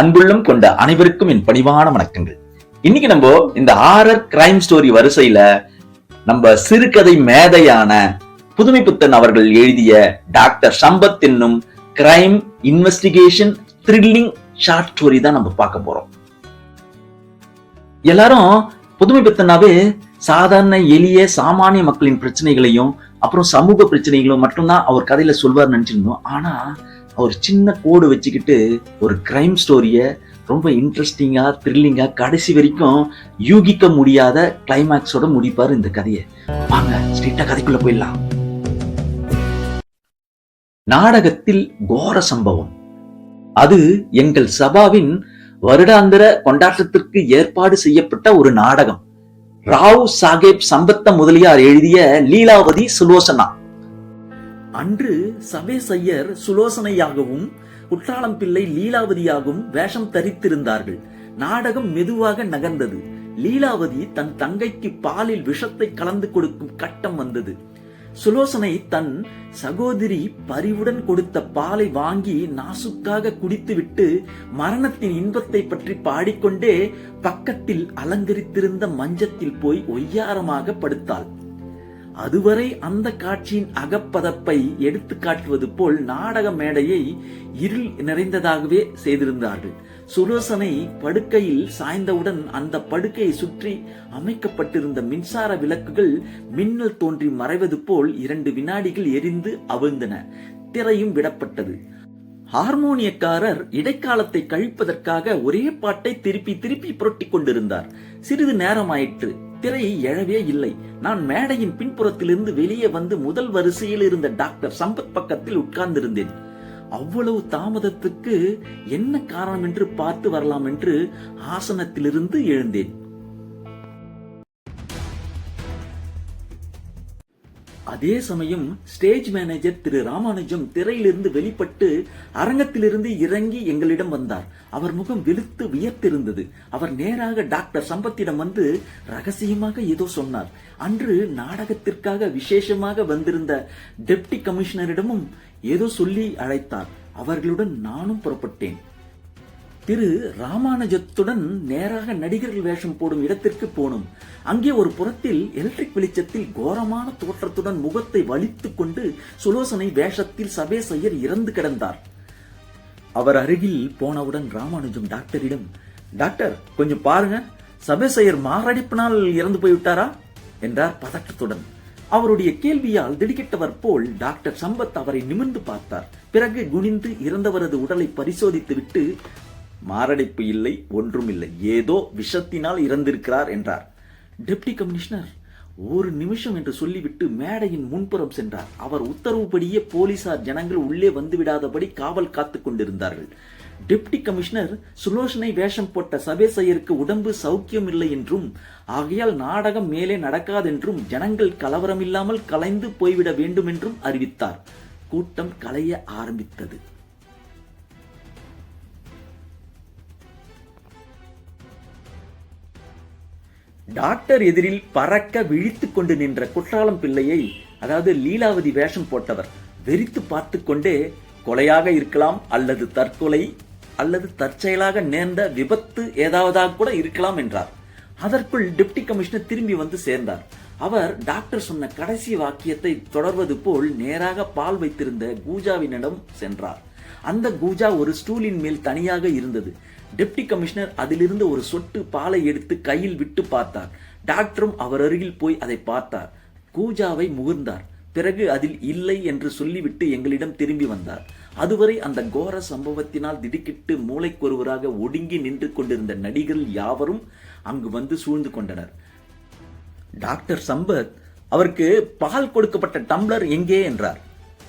அன்புள்ளம் கொண்ட அனைவருக்கும் என் பணிவான வணக்கங்கள். இன்னைக்கு நம்ம இந்த ஆரர் கிரைம் ஸ்டோரி வரிசையில நம்ம சிறுகதை மேதையான புதுமை புத்தன் அவர்கள் எழுதிய டாக்டர் சம்பத் என்னும் crime investigation thrilling short story தான் நம்ம பார்க்க போறோம். எல்லாரும் புதுமை பித்தனாவே சாதாரண எளிய சாமானிய மக்களின் பிரச்சனைகளையும் அப்புறம் சமூக பிரச்சனைகளும் மட்டும்தான் அவர் கதையில சொல்வார் நினைச்சிருந்தோம். ஆனா அவர் சின்ன கோடு வச்சுக்கிட்டு ஒரு கிரைம் ஸ்டோரிய ரொம்ப இன்ட்ரெஸ்டிங்காக த்ரில்லிங்காக கடைசி வரைக்கும் யூகிக்க முடியாத கிளைமேக்ஸோட முடிப்பார் இந்த கதையை. வாங்க ஸ்ட்ரீட்டாக கதைக்குள்ளே போயிடலாம். நாடகத்தில் கோர சம்பவம். அது எங்கள் சபாவின் வருடாந்திர கொண்டாட்டத்திற்கு ஏற்பாடு செய்யப்பட்ட ஒரு நாடகம். ராவ் சாஹேப் சம்பத்த முதலியார் எழுதிய லீலாவதி சுலோசனா. அன்று சபேசையர் சுலோசனையாகவும் குற்றாலம் பிள்ளை லீலாவதியாகவும் வேஷம் தரித்திருந்தார்கள். நாடகம் மெதுவாக நகர்ந்தது. லீலாவதி தன் தங்கைக்கு பாலில் விஷத்தை கலந்து கொடுக்கும் கட்டம் வந்தது. சுலோசனை தன் சகோதரி பரிவுடன் கொடுத்த பாலை வாங்கி நாசுக்காக குடித்துவிட்டு மரணத்தின் இன்பத்தை பற்றி பாடிக்கொண்டே பக்கத்தில் அலங்கரித்திருந்த மஞ்சத்தில் போய் ஒய்யாரமாக படுத்தாள். அதுவரை அந்த காட்சியின் அகப்பதப்பை எடுத்து காட்டுவது போல் நாடக மேடையை இருள் நிறைந்ததாகவே செய்திருந்தார்கள். சுலோசனை படுக்கையில் சாய்ந்தவுடன் அந்த படுக்கையை சுற்றி அமைக்கப்பட்டிருந்த மின்சார விளக்குகள் மின்னல் தோன்றி மறைவது போல் இரண்டு வினாடிகள் எரிந்து அவிழ்ந்தன. திரையும் விடப்பட்டது. ஹார்மோனியக்காரர் இடைக்காலத்தை கழிப்பதற்காக ஒரே பாட்டை திருப்பி திருப்பி புரட்டிக் கொண்டிருந்தார். சிறிது நேரமாயிற்று. திரை எழவே இல்லை. நான் மேடையின் பின்புறத்திலிருந்து வெளியே வந்து முதல் வரிசையில் இருந்த டாக்டர் சம்பத் பக்கத்தில் உட்கார்ந்திருந்தேன். அவ்வளவு தாமதத்துக்கு என்ன காரணம் என்று பார்த்து வரலாம் என்று ஆசனத்திலிருந்து எழுந்தேன். அதே சமயம் ஸ்டேஜ் மேனேஜர் திரு ராமானுஜம் திரையிலிருந்து வெளிப்பட்டு அரங்கத்திலிருந்து இறங்கி எங்களிடம் வந்தார். அவர் முகம் வெளுத்து வியர்த்திருந்தது. அவர் நேராக டாக்டர் சம்பத்திடம் வந்து ரகசியமாக ஏதோ சொன்னார். அன்று நாடகத்திற்காக விசேஷமாக வந்திருந்த டெப்டி கமிஷனரிடமும் ஏதோ சொல்லி அழைத்தார். அவர்களுடன் நானும் புறப்பட்டேன். திரு ராமானுஜத்துடன் நேராக நடிகர்கள் வேஷம் போடும் இடத்திற்கு போனோம். அங்கே ஒரு புறத்தில் எலக்ட்ரிக் வெளிச்சத்தில் கோரமான தோற்றத்துடன் முகத்தை வலித்துக் கொண்டு சுலோசனை வேஷத்தில் சபேசையர் இறந்து கிடந்தார். அவர் அருகில் போனவுடன் ராமானுஜம் டாக்டரிடம் டாக்டர் கொஞ்சம் பாருங்க சபேசையர் மாரடைப்பினால் இறந்து போய்விட்டாரா? என்றார் பதற்றத்துடன். அவருடைய கேள்வியால் திடுக்கிட்டவர் போல் டாக்டர் சம்பத் அவரை நிமிர்ந்து பார்த்தார். பிறகு குனிந்து இறந்தவரது உடலை பரிசோதித்துவிட்டு மாரடைப்பு இல்லை ஒன்றும் இல்லை. ஏதோ விஷத்தினால் இறந்திருக்கிறார் என்றார். டெப்டி கமிஷனர் ஒரு நிமிஷம் என்று சொல்லிவிட்டு மேடையின் முன்புறம் சென்றார். அவர் உத்தரவுப்படியே போலீசார் ஜனங்கள் உள்ளே வந்துவிடாதபடி காவல் காத்து கொண்டிருந்தார்கள். டெப்டி கமிஷனர் சுலோசனை வேஷம் போட்ட சபேசையருக்கு உடம்பு சௌக்கியம் இல்லை என்றும் ஆகையால் நாடகம் மேலே நடக்காதென்றும் ஜனங்கள் கலவரமில்லாமல் கலைந்து போய்விட வேண்டும் என்றும் அறிவித்தார். கூட்டம் கலைய ஆரம்பித்தது. டாக்டர் எதிரில் பறக்க விழித்து கொண்டு நின்ற குற்றாலம் பிள்ளையை அதாவது லீலாவதி வேஷம் போட்டவர் வெறித்து பார்த்து கொண்டே கொலையாக இருக்கலாம் அல்லது தற்கொலை அல்லது தற்செயலாக நேர்ந்த விபத்து ஏதாவதாக கூட இருக்கலாம் என்றார். அதற்குள் டெப்டி கமிஷனர் திரும்பி வந்து சேர்ந்தார். அவர் டாக்டர் சொன்ன கடைசி வாக்கியத்தை தொடர்வது போல் நேராக பால் வைத்திருந்த கூஜாவினிடம் சென்றார். அந்த கூஜா ஒரு ஸ்டூலின் மேல் தனியாக இருந்தது. டெப்டி கமிஷனர் அதிலிருந்து ஒரு சொட்டு பாலை எடுத்து கையில் விட்டு பார்த்தார். டாக்டரும் அவர் அருகில் போய் அதை பார்த்தார். கூஜாவை முகர்ந்தார். பிறகு அதில் இல்லை என்று சொல்லிவிட்டு எங்களிடம் திரும்பி வந்தார். அதுவரை அந்த கோர சம்பவத்தினால் திடுக்கிட்டு மூளைக்கொருவராக ஒடுங்கி நின்று கொண்டிருந்த நடிகர்கள் யாவரும் அங்கு வந்து சூழ்ந்து கொண்டனர். டாக்டர் சம்பத் அவருக்கு பால் கொடுக்கப்பட்ட டம்ளர் எங்கே? என்றார்.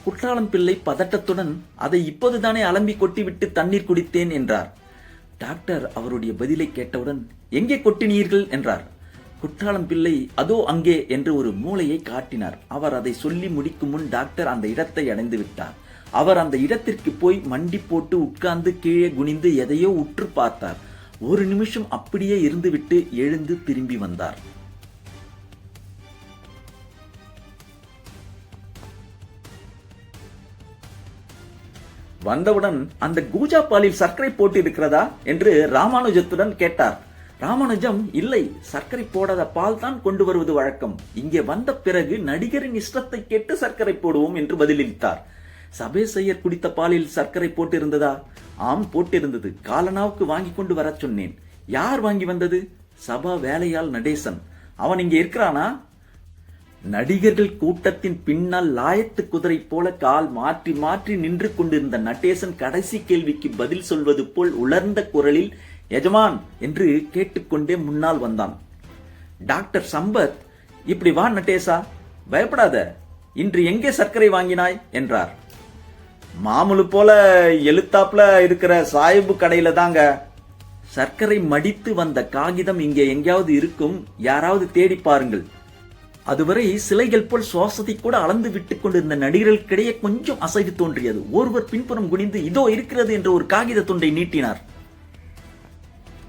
குற்றாலம் பிள்ளை பதட்டத்துடன் அதை இப்போதுதானே அலம்பி கொட்டிவிட்டு தண்ணீர் குடித்தேன் என்றார். டாக்டர் அவருடைய பதிலை கேட்டவுடன் எங்கே கொட்டினீர்கள்? என்றார். குற்றாலம் பிள்ளை அதோ அங்கே என்று ஒரு மூளையை காட்டினார். அவர் அதை சொல்லி முடிக்கும் முன் டாக்டர் அந்த இடத்தை அடைந்து விட்டார். அவர் அந்த இடத்திற்கு போய் மண்டி போட்டு உட்கார்ந்து கீழே குனிந்து எதையோ உற்று பார்த்தார். ஒரு நிமிஷம் அப்படியே இருந்துவிட்டு எழுந்து திரும்பி வந்தார். வந்தவுடன் அந்த கூஜா பாலில் சர்க்கரை போட்டு இருக்கிறதா என்று ராமானுஜத்துடன் கேட்டார். ராமானுஜம் இல்லை சர்க்கரை போடாத பால் தான் கொண்டு வருவது வழக்கம். இங்கே வந்த பிறகு நடிகரின் இஷ்டத்தை கேட்டு சர்க்கரை போடுவோம் என்று பதிலளித்தார். சபேசையர் குடித்த பாலில் சர்க்கரை போட்டிருந்ததா? ஆம் போட்டிருந்தது. காலனாவுக்கு வாங்கி கொண்டு வரச் சொன்னேன். யார் வாங்கி வந்தது? சபா வேலையால் நடேசன். அவன் இங்கே இருக்கிறானா? நடிகர்கள் கூட்டத்தின் பின்னால் லாயத்து குதிரை போல கால் மாற்றி மாற்றி நின்று கொண்டிருந்த நடேசன் கடைசி கேள்விக்கு பதில் சொல்வது போல் உலர்ந்த குரலில் எஜமான் என்று கேட்டுக்கொண்டே முன்னால் வந்தான். டாக்டர் சம்பத் இப்படி வா நட்டேசா பயப்படாத இன்று எங்கே சர்க்கரை வாங்கினாய்? என்றார். மாமூலு போல எழுத்தாப்புல இருக்கிற சாயிபு கடையில தாங்க. சர்க்கரை மடித்து வந்த காகிதம் இங்கே எங்கேயாவது இருக்கும்? யாராவது தேடி பாருங்கள். அதுவரை சிலைகள் போல் சுவாசத்தை கூட அளந்து விட்டுக் கொண்டிருந்த நடிகர்களுக்கிடையே கொஞ்சம் அசைவு தோன்றியது. ஒருவர் பின்புறம் குனிந்து இதோ இருக்கிறது என்ற ஒரு காகித துண்டை நீட்டினார்.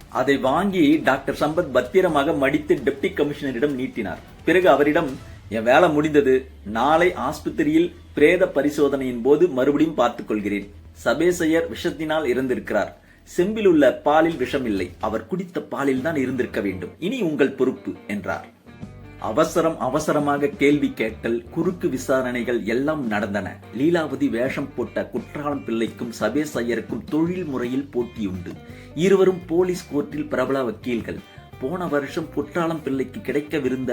அதை வாங்கி டாக்டர் சம்பத் பத்திரமாக மடித்து டெப்டி கமிஷனரிடம் நீட்டினார். பிறகு அவரிடம் என் வேலை முடிந்தது. நாளை ஆஸ்பத்திரியில் பிரேத பரிசோதனையின் போது மறுபடியும் பார்த்துக் கொள்கிறேன். சபேசையர் விஷத்தினால் இருந்திருக்கிறார் செம்பில் உள்ள பாலில் விஷம் இல்லை அவர் குடித்த பாலில் தான் இருந்திருக்க வேண்டும். இனி உங்கள் பொறுப்பு என்றார். அவசரம் அவசரமாக கேள்வி கேட்டல் குறுக்கு விசாரணைகள் எல்லாம் நடந்தன. லீலாவதி வேஷம் போட்ட குற்றாலம் பிள்ளைக்கும் சபேஸ் ஐயருக்கும் தொழில் முறையில் போட்டியுண்டு இருவரும் போலீஸ் கோர்ட்டில் பிரபல வக்கீல்கள். போன வருஷம் குற்றாலம் பிள்ளைக்கு கிடைக்கவிருந்த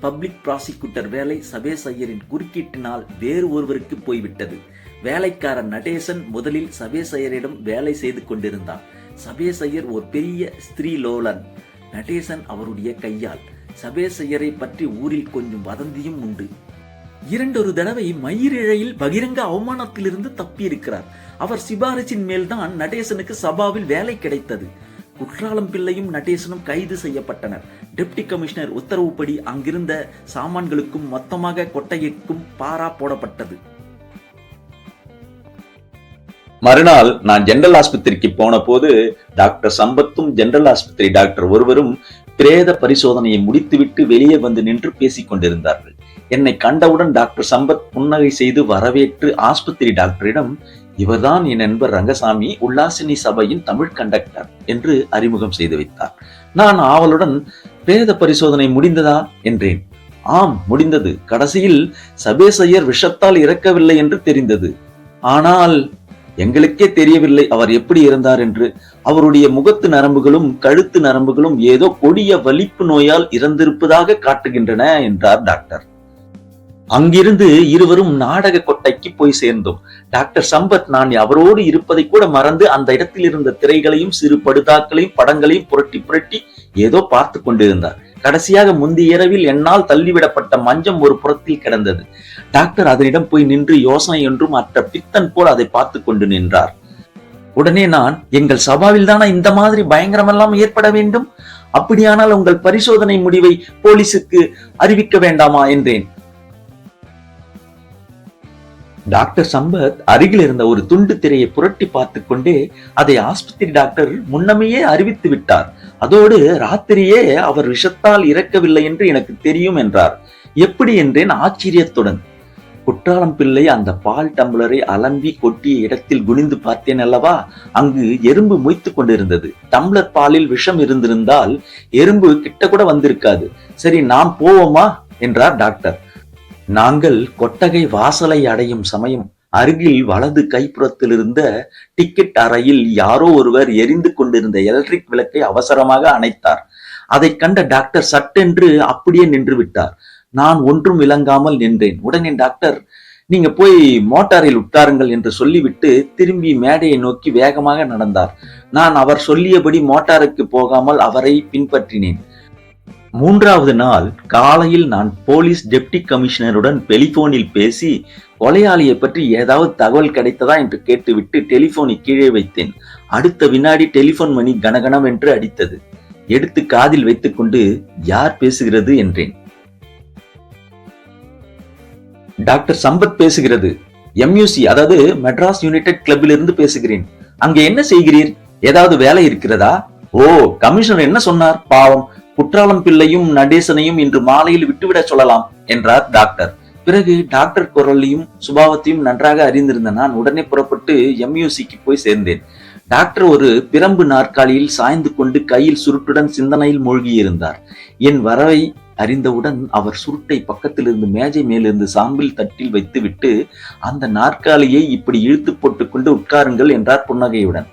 பப்ளிக் ப்ராசிக்யூட்டர் வேலை சபேஸ் ஐயரின் குறுக்கீட்டினால் வேறு ஒருவருக்கு போய்விட்டது. வேலைக்காரன் நடேசன் முதலில் சபேஸ் ஐயரிடம் வேலை செய்து கொண்டிருந்தான். சபேஸ் ஐயர் ஒரு பெரிய ஸ்திரீ லோலன் நடேசன் அவருடைய கையால். சபேசையரை பற்றி ஊரில் கொஞ்சம் வதந்தியும் உண்டு. இரண்டொரு தடவை மயிரிழையில் பகிரங்க அவமானத்திலிருந்து தப்பியிருக்கிறார். அவர் சிபாரிசின் மேல்தான் நடேசனுக்கு சபாவில் வேலை கிடைத்தது. குற்றாலம் பிள்ளையும் நடேசனும் கைது செய்யப்பட்டனர். டெப்டி கமிஷனர் உத்தரவுப்படி அங்கிருந்த சாமான்களுக்கும் மொத்தமாக கொட்டைக்கும் பாரா போடப்பட்டது. மறுநாள் நான் ஜெனரல் ஆஸ்பத்திரிக்கு போன போது டாக்டர் சம்பத்தும் ஜெனரல் ஆஸ்பத்திரி டாக்டர் ஒருவரும் பிரேத பரிசோதனையை முடித்துவிட்டு வெளியே வந்து நின்று பேசிக் கொண்டிருந்தார்கள் என்னை கண்டவுடன் டாக்டர் சம்பத் புன்னகை செய்து வரவேற்று ஆஸ்பத்திரி டாக்டரிடம் இவர்தான் என் நண்பர் ரங்கசாமி உல்லாசினி சபையின் தமிழ் கண்டக்டர் என்று அறிமுகம் செய்து வைத்தார். நான் ஆவலுடன் பிரேத பரிசோதனை முடிந்ததா? என்றேன். ஆம் முடிந்தது. கடைசியில் சபேசையர் விஷத்தால் இறக்கவில்லை என்று தெரிந்தது. ஆனால் எங்களுக்கே தெரியவில்லை அவர் எப்படி இருந்தார் என்று. அவருடைய முகத்து நரம்புகளும் கழுத்து நரம்புகளும் ஏதோ கொடிய வலிப்பு நோயால் இறந்திருப்பதாக காட்டுகின்றன என்றார் டாக்டர். அங்கிருந்து இருவரும் நாடக கொட்டைக்கு போய் சேர்ந்தோம். டாக்டர் சம்பத் நான் அவரோடு இருப்பதை கூட மறந்து அந்த இடத்தில் இருந்த திரைகளையும் சிறு படுதாக்களையும் படங்களையும் புரட்டி புரட்டி ஏதோ பார்த்து கொண்டிருந்தார். கடைசியாக முந்தைய இரவில் என்னால் தள்ளிவிடப்பட்ட மஞ்சம் ஒரு புறத்தில் கிடந்தது. டாக்டர் அதனிடம் போய் நின்று யோசனை என்றும் அற்ற பித்தன் போல் அதை பார்த்து கொண்டு நின்றார். உடனே நான் எங்கள் சபாவில் தானா இந்த மாதிரி பயங்கரமெல்லாம் ஏற்பட வேண்டும்? அப்படியானால் உங்கள் பரிசோதனை முடிவை போலீசுக்கு அறிவிக்க வேண்டாமா? என்றேன். டாக்டர் சம்பத் அருகில் இருந்த ஒரு துண்டு திரையை புரட்டி பார்த்து கொண்டே அதை ஆஸ்பத்திரி டாக்டர் முன்னமையே அறிவித்து விட்டார். அதோடு ராத்திரியே அவர் விஷத்தால் இறக்கவில்லை என்று எனக்கு தெரியும் என்றார். எப்படி என்றேன் ஆச்சரியத்துடன். குற்றாலம் பிள்ளை அந்த பால் டம்ளரை அலம்பி கொட்டிய இடத்தில் குனிந்து பார்த்தேன் அல்லவா? அங்கு எறும்பு மொய்த்து கொண்டிருந்தது. டம்ளர் பாலில் விஷம் இருந்திருந்தால் எறும்பு கிட்ட கூட வந்திருக்காது. சரி நாம் போவோமா? என்றார் டாக்டர். நாங்கள் கொட்டகை வாசலை அடையும் சமயம் அருகில் வலது கைப்புறத்தில் இருந்த டிக்கெட் அறையில் யாரோ ஒருவர் எரிந்து கொண்டிருந்த எலக்ட்ரிக் விளக்கை அவசரமாக அணைத்தார். அதை கண்ட டாக்டர் சட்டென்று அப்படியே நின்று விட்டார். நான் ஒன்றும் விளங்காமல் நின்றேன். உடனே டாக்டர் நீங்க போய் மோட்டாரில் உட்காருங்கள் என்று சொல்லிவிட்டு திரும்பி மேடையை நோக்கி வேகமாக நடந்தார். நான் அவர் சொல்லியபடி மோட்டாருக்கு போகாமல் அவரை பின்பற்றினேன். மூன்றாவது நாள் காலையில் நான் போலீஸ் டெப்டி கமிஷனருடன் டெலிபோனில் பேசி கொலையாளியை பற்றி ஏதாவது தகவல் கிடைத்ததா என்று கேட்டுவிட்டு டெலிபோனை கீழே வைத்தேன். அடுத்த வினாடி டெலிபோன் மணி கனகனம் என்று அடித்தது. எடுத்து காதில் வைத்துக்கொண்டு யார் பேசுகிறது? என்றேன். டாக்டர் சம்பத் பேசுகிறது. எம்யூசி அதாவது மெட்ராஸ் யுனைடெட் கிளப்பிலிருந்து பேசுகிறேன். அங்கே என்ன செய்கிறீர்? ஏதாவது வேலை இருக்கிறதா? ஓ கமிஷனர் என்ன சொன்னார்? பாவம். குற்றாலம் பிள்ளையும் நடேசனையும் இன்று மாலையில் விட்டுவிட சொல்லலாம் என்றார் டாக்டர் பிறகு டாக்டர் குரலையும் சுபாவத்தையும் நன்றாக அறிந்திருந்த நான் உடனே புறப்பட்டு எம்யூசிக்கு போய் சேர்ந்தேன். டாக்டர் ஒரு பிரம்பு நாற்காலியில் சாய்ந்து கொண்டு கையில் சுருட்டுடன் சிந்தனையில் மூழ்கியிருந்தார். என் வரவை அறிந்தவுடன் அவர் சுருட்டை பக்கத்தில் இருந்து மேஜை மேலிருந்து சாம்பில் தட்டில் வைத்துவிட்டு அந்த நாற்காலியை இப்படி இழுத்து போட்டுக்கொண்டு உட்காருங்கள் என்றார் புன்னகையுடன்.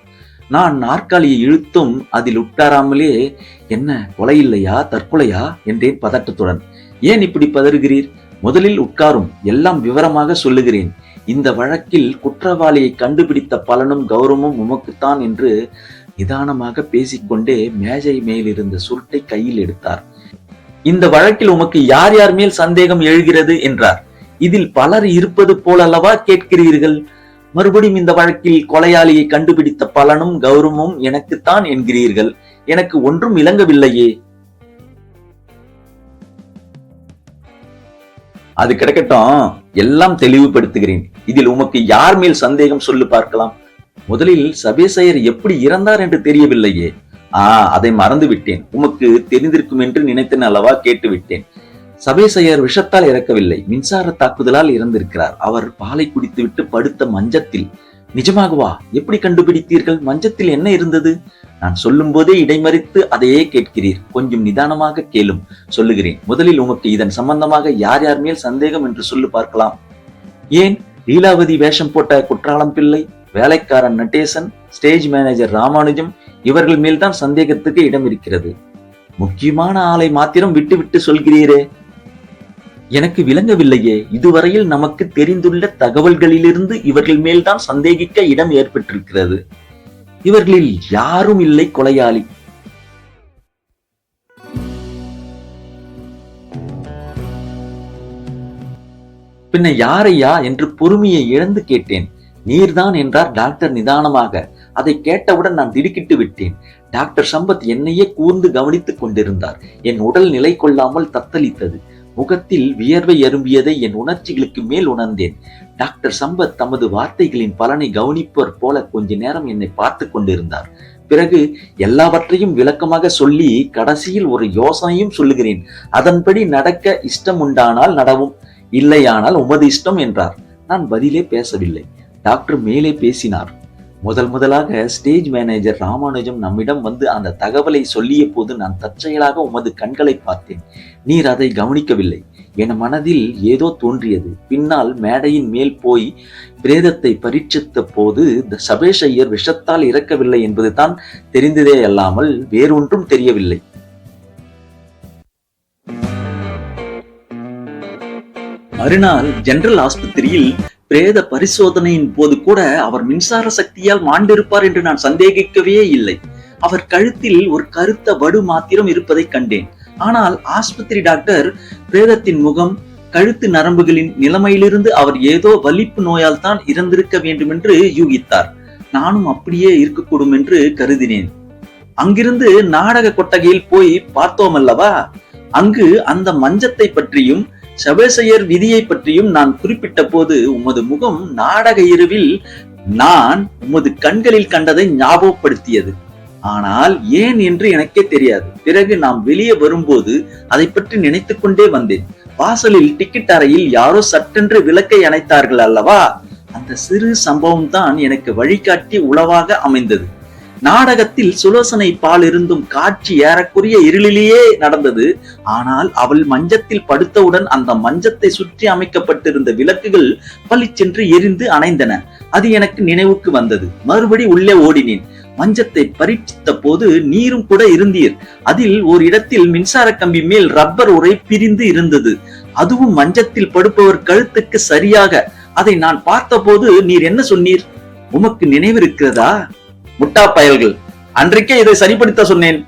நான் நாற்காலியை இழுத்தும் அதில் உட்காராமலே என்ன கொலை இல்லையா தற்கொலையா என்றேன் பதட்டத்துடன். ஏன் இப்படி பதறுகிறீர்? முதலில் உட்காரும் எல்லாம் விவரமாக சொல்லுகிறேன். இந்த வழக்கில் குற்றவாளியை கண்டுபிடித்த பலனும் கௌரவமும் உமக்குத்தான் என்று நிதானமாக பேசிக்கொண்டே மேஜை மேலிருந்த சுருட்டை கையில் எடுத்தார். இந்த வழக்கில் உமக்கு யார் யார் மேல் சந்தேகம் எழுகிறது என்றார். இதில் பலர் இருப்பது போலல்லவா கேட்கிறீர்கள்? மறுபடியும் இந்த வழக்கில் கொலையாளியை கண்டுபிடித்த பலனும் கௌரவமும் எனக்குத்தான் என்கிறீர்கள். எனக்கு ஒன்றும் இளங்கவில்லையே அது கிடக்கட்டும். எல்லாம் தெளிவுபடுத்துகிறேன். இதில் உமக்கு யார் மேல் சந்தேகம் சொல்லு பார்க்கலாம். முதலில் சபேசையர் எப்படி இறந்தார் என்று தெரியவில்லையே. ஆ அதை மறந்து விட்டேன் உமக்கு தெரிந்திருக்கும் என்று நினைத்தேன் அல்லவா? கேட்டு விட்டேன் சபேசையர் விஷத்தால் இறக்கவில்லை. மின்சார தாக்குதலால் இறந்திருக்கிறார். அவர் பாலை குடித்துவிட்டு படுத்த மஞ்சத்தில் நிஜமாகவா? எப்படி கண்டுபிடித்தீர்கள்? மஞ்சத்தில் என்ன இருந்தது? நான் சொல்லும் போதே இடைமறித்து அதையே கேட்கிறீர். கொஞ்சம் நிதானமாக கேளும். சொல்லுகிறேன். முதலில் உமக்கு இதன் சம்பந்தமாக யார் யார் மேல் சந்தேகம் என்று சொல்லு பார்க்கலாம். ஏன்? லீலாவதி வேஷம் போட்ட குற்றாலம் பிள்ளை வேலைக்காரன் நட்டேசன் ஸ்டேஜ் மேனேஜர் ராமானுஜம் இவர்கள் மேல்தான் சந்தேகத்துக்கு இடம் இருக்கிறது முக்கியமான ஆளை மாத்திரம் விட்டு விட்டு சொல்கிறீரே. எனக்கு விளங்கவில்லையே. இதுவரையில் நமக்கு தெரிந்துள்ள தகவல்களிலிருந்து இவர்கள் மேல்தான் சந்தேகிக்க இடம் ஏற்பட்டிருக்கிறது. இவர்களில் யாரும் இல்லை கொலையாளி. பின்ன யாரையா என்று பொறுமையை இழந்து கேட்டேன். நீர்தான் என்றார் டாக்டர் நிதானமாக. அதை கேட்டவுடன் நான் திடுக்கிட்டு விட்டேன். டாக்டர் சம்பத் என்னையே கூர்ந்து கவனித்துக் கொண்டிருந்தார். என் உடல் நிலை கொள்ளாமல் தத்தளித்தது. முகத்தில் வியர்வை அரும்பியதை என் உணர்ச்சிகளுக்கு மேல் உணர்ந்தேன். டாக்டர் சம்பத் தமது வார்த்தைகளின் பலனை கவனிப்பவர் போல கொஞ்ச நேரம் என்னை பார்த்து கொண்டிருந்தார். பிறகு எல்லாவற்றையும் விளக்கமாக சொல்லி கடைசியில் ஒரு யோசனையும் சொல்லுகிறேன். அதன்படி நடக்க இஷ்டம் உண்டானால் நடவும் இல்லையானால் உமது இஷ்டம் என்றார். நான் பதிலே பேசவில்லை. டாக்டர் மேலே பேசினார். முதல் முதலாக ஸ்டேஜ் மேனேஜர் ராமானுஜம் நம்மிடம் வந்து அந்த தகவலை சொல்லிய போது நான் தற்செயலாக உமது கண்களை பார்த்தேன். நீர் அதை கவனிக்கவில்லை. என் மனதில் ஏதோ தோன்றியது. பின்னால் மேடையின் மேல் போய் பிரேதத்தை பரீட்சித்த போது சபேஷ் ஐயர் விஷத்தால் இறக்கவில்லை என்பது தான் தெரிந்ததே அல்லாமல் வேறொன்றும் தெரியவில்லை. மறுநாள் ஜெனரல் ஆஸ்பத்திரியில் பிரேத பரிசோதனையின் போது கூட அவர் மின்சார சக்தியால் மாண்டிருப்பார் என்று நான் சந்தேகிக்கவே இல்லை. அவர் கழுத்தில் ஒரு கருத்த வடு மாத்திரம் இருப்பதை கண்டேன். ஆனால் ஆஸ்பத்திரி டாக்டர் பிரேதத்தின் முகம் கழுத்து நரம்புகளின் நிலைமையிலிருந்து அவர் ஏதோ வலிப்பு நோயால் தான் இறந்திருக்க வேண்டும் என்று யூகித்தார். நானும் அப்படியே இருக்கக்கூடும் என்று கருதினேன். அங்கிருந்து நாடக கொட்டகையில் போய் பார்த்தோம் அல்லவா அங்கு அந்த மஞ்சத்தை பற்றியும் சபேசையர் விதியை பற்றியும் நான் குறிப்பிட்ட போது உமது முகம் நாடக இருவில் நான் உமது கண்களில் கண்டதை ஞாபகப்படுத்தியது. ஆனால் ஏன் என்று எனக்கே தெரியாது. பிறகு நாம் வெளியே வரும்போது அதை பற்றி நினைத்துக்கொண்டே வந்தேன். வாசலில் டிக்கெட் அறையில் யாரோ சட்டென்று விளக்கை அணைத்தார்கள் அல்லவா? அந்த சிறு சம்பவம் தான் எனக்கு வழிகாட்டி உளவாக அமைந்தது. நாடகத்தில் சுலோசனை பால் இருந்தும் காட்சி ஏறக்குரிய இருளிலேயே நடந்தது. ஆனால் அவள் மஞ்சத்தில் படுத்தவுடன் அந்த மஞ்சத்தை சுற்றி அமைக்கப்பட்டிருந்த விளக்குகள் பளிச்சென்று எரிந்து அணைந்தன. அது எனக்கு நினைவுக்கு வந்தது. மறுபடி உள்ளே ஓடினேன். மஞ்சத்தை பரீட்சித்த போது நீரும் கூட இருந்தீர். அதில் ஒரு இடத்தில் மின்சார கம்பி மேல் ரப்பர் உரை பிரிந்து இருந்தது. அதுவும் மஞ்சத்தில் படுப்பவர் கழுத்துக்கு சரியாக. அதை நான் பார்த்தபோது நீர் என்ன சொன்னீர்? உமக்கு நினைவிருக்கிறதா? முட்டா பயல்கள் அன்றைக்கே இதை சரிப்படுத்த சொன்னேன்.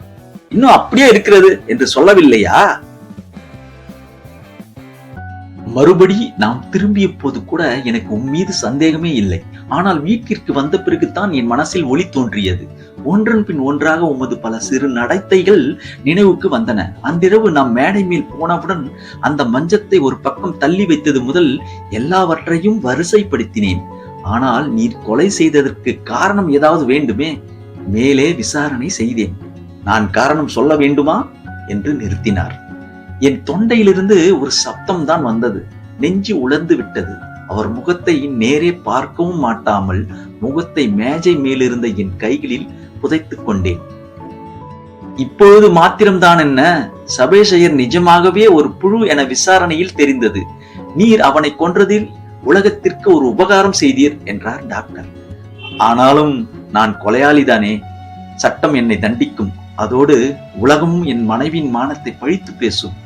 இன்னும் அப்படியே இருக்கிறது என்று சொல்லவில்லையா? மறுபடி நாம் திரும்பிய போது கூட எனக்கு உன் மீது சந்தேகமே இல்லை. ஆனால் வீட்டிற்கு வந்த பிறகுதான் என் மனசில் ஒளி தோன்றியது. ஒன்றன் பின் ஒன்றாக உமது பல சிறு நடத்தைகள் நினைவுக்கு வந்தன. அன்றிரவு நாம் மேடை மேல் போனவுடன் அந்த மஞ்சத்தை ஒரு பக்கம் தள்ளி வைத்தது முதல் எல்லாவற்றையும் வரிசைப்படுத்தினேன். ஆனால் நீர் கொலை செய்ததற்கு காரணம் ஏதாவது வேண்டுமே? மேலே விசாரணை செய்தேன். நான் காரணம் சொல்ல வேண்டுமா? என்று நிறுத்தினார். என் தொண்டையிலிருந்து ஒரு சப்தம் தான் வந்தது. நெஞ்சு உலர்ந்து விட்டது. அவர் முகத்தை நேரே பார்க்கவும் மாட்டாமல் முகத்தை மேஜை மேலிருந்த என் கைகளில் புதைத்துக் கொண்டேன். இப்பொழுது மாத்திரம்தான் என்ன? சபேஷையர் நிஜமாகவே ஒரு புழு என விசாரணையில் தெரிந்தது. நீர் அவனை கொன்றதில் உலகத்திற்கு ஒரு உபகாரம் செய்தீர் என்றார் டாக்டர். ஆனாலும் நான் கொலையாளிதானே சட்டம் என்னை தண்டிக்கும் அதோடு உலகமும் என் மனைவியின் மானத்தை பழித்து பேசும்.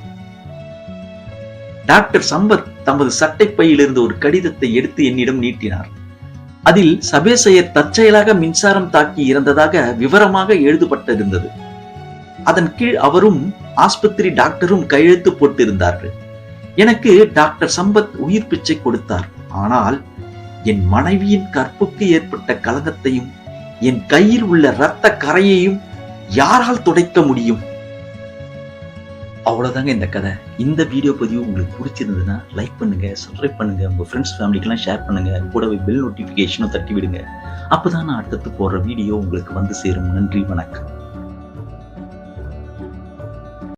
டாக்டர் சம்பத் தமது சட்டைப்பையிலிருந்து ஒரு கடிதத்தை எடுத்து என்னிடம் நீட்டினார். அதில் சபேசையர் தற்செயலாக மின்சாரம் தாக்கி இறந்ததாக விவரமாக எழுதப்பட்டிருந்தது. அதன் கீழ் அவரும் ஆஸ்பத்திரி டாக்டரும் கையெழுத்து போட்டிருந்தார்கள். எனக்கு டாக்டர் சம்பத் உயிர் பிச்சை கொடுத்தார். ஆனால் என் மனைவியின் கற்புக்கு ஏற்பட்ட கலகத்தையும் என் கையில் உள்ள இரத்த கரையையும் யாரால் துடைக்க முடியும்? அவ்வளவுதாங்க இந்த கதை. இந்த வீடியோ பதிவு உங்களுக்கு பிடிச்சிருந்ததுன்னா லைக் பண்ணுங்க சப்ஸ்கிரைப் பண்ணுங்க உங்க ஃப்ரெண்ட்ஸ் ஃபேமிலிக்கெல்லாம் ஷேர் பண்ணுங்க கூடவே பெல் நோட்டிபிகேஷனும் தட்டி விடுங்க அப்போதான் நான் அடுத்தடுத்து போடுற வீடியோ உங்களுக்கு வந்து சேரும். நன்றி வணக்கம்.